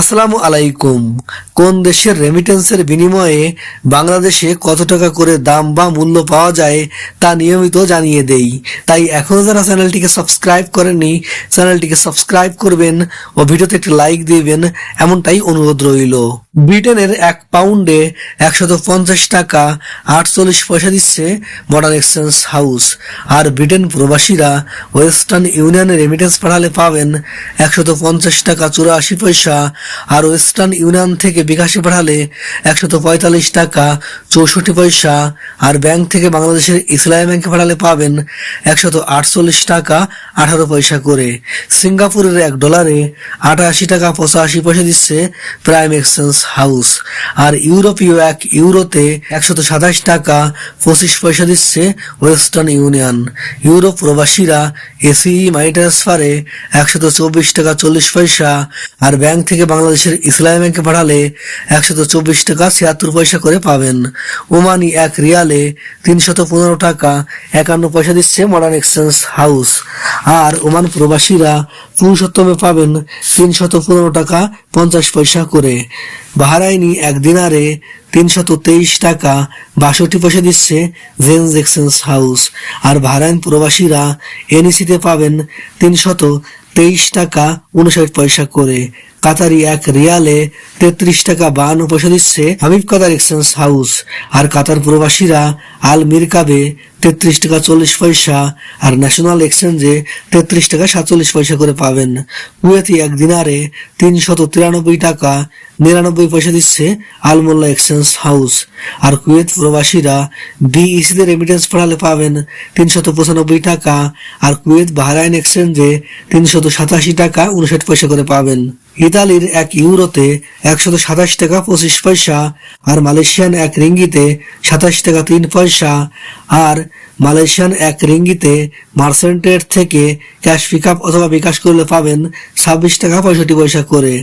আসসালামু আলাইকুম। কোন দেশের রেমিটেন্সের বিনিময়ে বাংলাদেশে কত টাকা করে দাম বা মূল্য পাওয়া যায় তা নিয়মিত জানিয়ে দেই। তাই এখনও যারা চ্যানেলটিকে সাবস্ক্রাইব করেননি, চ্যানেলটিকে সাবস্ক্রাইব করবেন ও ভিডিওতে একটি লাইক দিবেন, এমনটাই অনুরোধ রইল। ব্রিটেনের এক পাউন্ডে একশত পঞ্চাশ টাকা আটচল্লিশ পয়সা দিচ্ছে মডার্ন এক্সচেঞ্জ হাউস আর ব্রিটেন প্রবাসীরা ওয়েস্টার্ন ইউনিয়নে রেমিটেন্স পাঠালে পাবেন একশত পঞ্চাশ টাকা চুরাশি পয়সা আর ওয়েস্টার্ন ইউনিয়ন থেকে বিকাশে পাঠালে একশত পঁয়তাল্লিশ টাকা, চৌষট্টি পয়সা, আর ব্যাংক থেকে বাংলাদেশের ইসলামী ব্যাংকে পাঠালে পাবেন একশত আটচল্লিশ টাকা, আঠারো পয়সা করে। সিঙ্গাপুরের এক ডলারে আটাশি টাকা পঁচাশি পয়সা দিচ্ছে প্রাইম এক্সচেঞ্জ হাউস। আর ইউরোপীয় এক ইউরোতে একশত সাতাশ টাকা, পঁচিশ পয়সা দিচ্ছে ওয়েস্টার্ন ইউনিয়ন। ইউরোপ প্রবাসীরা এসিই মানি ট্রান্সফারে একশত চব্বিশ টাকা চল্লিশ পয়সা, আর ব্যাংক থেকে বাংলাদেশের ইসলামী ব্যাংকে পাঠালে একশত চব্বিশ টাকা ছিয়াত্তর পয়সা করে পাবেন। ওমানি এক রিয়ালে তিনশত পনেরো টাকা একান্ন পয়সা দিচ্ছে মডার্ন এক্সচেঞ্জ হাউস আর ওমান প্রবাসীরা পুরুষোত্তমে পাবেন তিনশত পনেরো টাকা পঞ্চাশ পয়সা করে। বাহারাইনি এক দিনারে তিনশত তেইশ টাকা বাষট্টি পয়সা দিচ্ছে জেন্স এক্সচেঞ্জ হাউস আর বাহারাইন প্রবাসীরা এনইসিতে পাবেন তিনশত তেইশ টাকা উনষাট পয়সা করে। কাতারি এক রিয়ালে তেত্রিশ টাকা বাহান্ন পয়সা দিচ্ছে হাবিব কাতার এক্সচেঞ্জ হাউস। আর কাতার প্রবাসীরা আল মিরকাবে তেত্রিশ টাকা চল্লিশ পয়সা আর ন্যাশনাল এক্সচেঞ্জে তেত্রিশ টাকা সাতচল্লিশ পয়সা করে পাবেন। কুয়েতি এক দিনারে তিনশত তিরানব্বই টাকা নিরানব্বই পয়সা দিচ্ছে আলমোল্লা এক্সচেঞ্জ হাউস আর কুয়েত প্রবাসীরা বিইসিতে রেমিটেন্স পাঠালে পাবেন তিনশত পঁচানব্বই টাকা আর কুয়েত বাহরাইন এক্সচেঞ্জে তিনশত সাতাশি টাকা উনষাট পয়সা করে পাবেন। ইতালির এক ইউরোতে একশত সাতাশ টাকা পঁচিশ পয়সা, আর মালয়েশিয়ান এক রিঙ্গিতে সাতাশ টাকা তিন পয়সা, আর মালয়েশিয়ান এক রিঙ্গিতে মার্সেন্টের থেকে ক্যাশ পিক আপ অথবা বিকাশ করলে পাবেন ছাব্বিশ টাকা পঁয়ষট্টি পয়সা করে।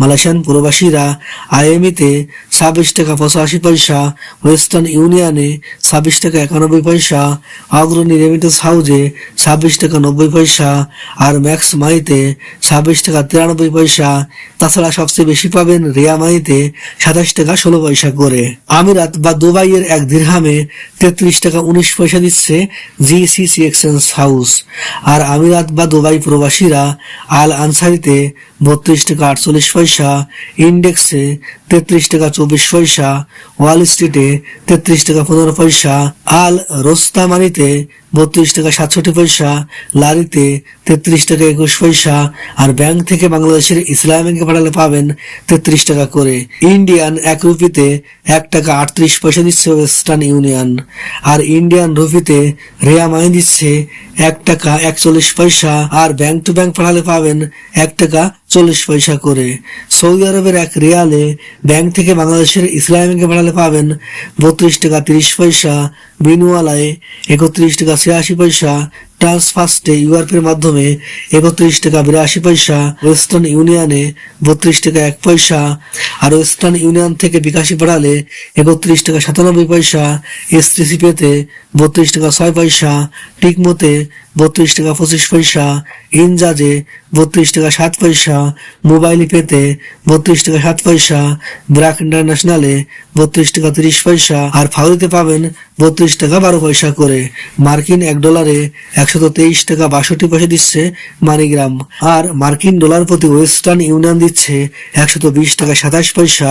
মালয়েশিয়ান প্রবাসীরা আইএমইতে ছাব্বিশ টাকা পঁচাশি পয়সা, ওয়েস্টার্ন ইউনিয়নে ছাব্বিশ টাকা একানব্বই পয়সা, অগ্রণী রেমিটেন্স হাউজে ছাব্বিশ টাকা নব্বই পয়সা, আর ম্যাক্স মাইতে ছাব্বিশ টাকা তিরানব্বই পয়সা তাছাড়া সবচেয়ে বেশি পাবেন রিয়ামাইতে সাতাশ টাকা ষোলো পয়সা করে। আমিরাত বা দুবাইয়ের এক দীর্ঘামে তেত্রিশ টাকা উনিশ পয়সা দিচ্ছে জিসিসি এক্সচেঞ্জ হাউস। আর আমিরাত বা দুবাই প্রবাসীরা আল আনসারিতে বত্রিশ টাকা আটচল্লিশ পয়সা ইন্ডেক্সে তেত্রিশ টাকা চব্বিশ পয়সা, ওয়াল স্ট্রিটে তেত্রিশ টাকা পনেরো পয়সা, আল রোস্তামানিতে বত্রিশ টাকা সাতষট্টি পয়সা, লারিতে তেত্রিশ টাকা একুশ পয়সা, আর ব্যাংক থেকে বাংলাদেশের ইসলাম ব্যাংকে পাঠালে পাবেন তেত্রিশ টাকা করে। ইন্ডিয়ান এক রুপিতে এক টাকা আটত্রিশ পয়সা দিচ্ছে ওয়েস্টার্ন ইউনিয়ন, আর ইন্ডিয়ান রুপিতে রেয়া মাই দিচ্ছে এক টাকা একচল্লিশ পয়সা, আর ব্যাংক টু ব্যাংক পাঠালে পাবেন এক টাকা চল্লিশ পয়সা করে সৌদি আরবের এক রিয়ালে ব্যাংক থেকে বাংলাদেশের ইসলাম ব্যাংকে পাঠালে পাবেন বত্রিশ টাকা তিরিশ পয়সা বিনুয়ালায় একত্রিশ টাকা ছিয়াশি পয়সা ট্রান্সফার্স্টে ইউআরপের মাধ্যমে একত্রিশ টাকা বিরাশি পয়সা, ওয়েস্টার্ন ইউনিয়নে বত্রিশ টাকা এক পয়সা আর ওয়েস্টার্ন ইউনিয়ন থেকে বিকাশি পাঠালে একত্রিশ টাকা সাতানব্বই পয়সা এসটিসি পেতে বত্রিশ টাকা ছয় পয়সা, টিকমোতে বত্রিশ টাকা পঁচিশ পয়সা, ইনজাজে বত্রিশ টাকা সাত পয়সা মোবাইল পেতে বত্রিশ টাকা সাত পয়সা, ব্রাক ইন্টারন্যাশনালে বত্রিশ টাকা তিরিশ পয়সা আর ফাউরিতে পাবেন বত্রিশ টাকা বারো পয়সা করে। মার্কিন এক ডলারে একশত তেইশ টাকা বাষট্টি পয়সা দিচ্ছে মানিগ্রাম। আর মার্কিন ডলার প্রতি ওয়েস্টার্ন ইউনিয়ন দিচ্ছে একশত বিশ টাকা সাতাশ পয়সা,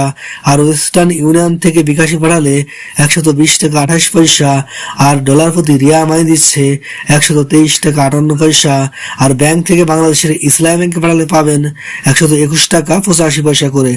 আর ওয়েস্টার্ন ইউনিয়ন থেকে বিকাশে পাঠালে একশত বিশ টাকা আঠাশ পয়সা, আর ডলার প্রতি রিয়া মানি দিচ্ছে একশত তেইশ টাকা আটান্ন পয়সা, আর ব্যাংক থেকে বাংলাদেশের ইসলাম ব্যাংকে পাঠালে পাবেন একশত একুশ টাকা পঁচাশি পয়সা করে।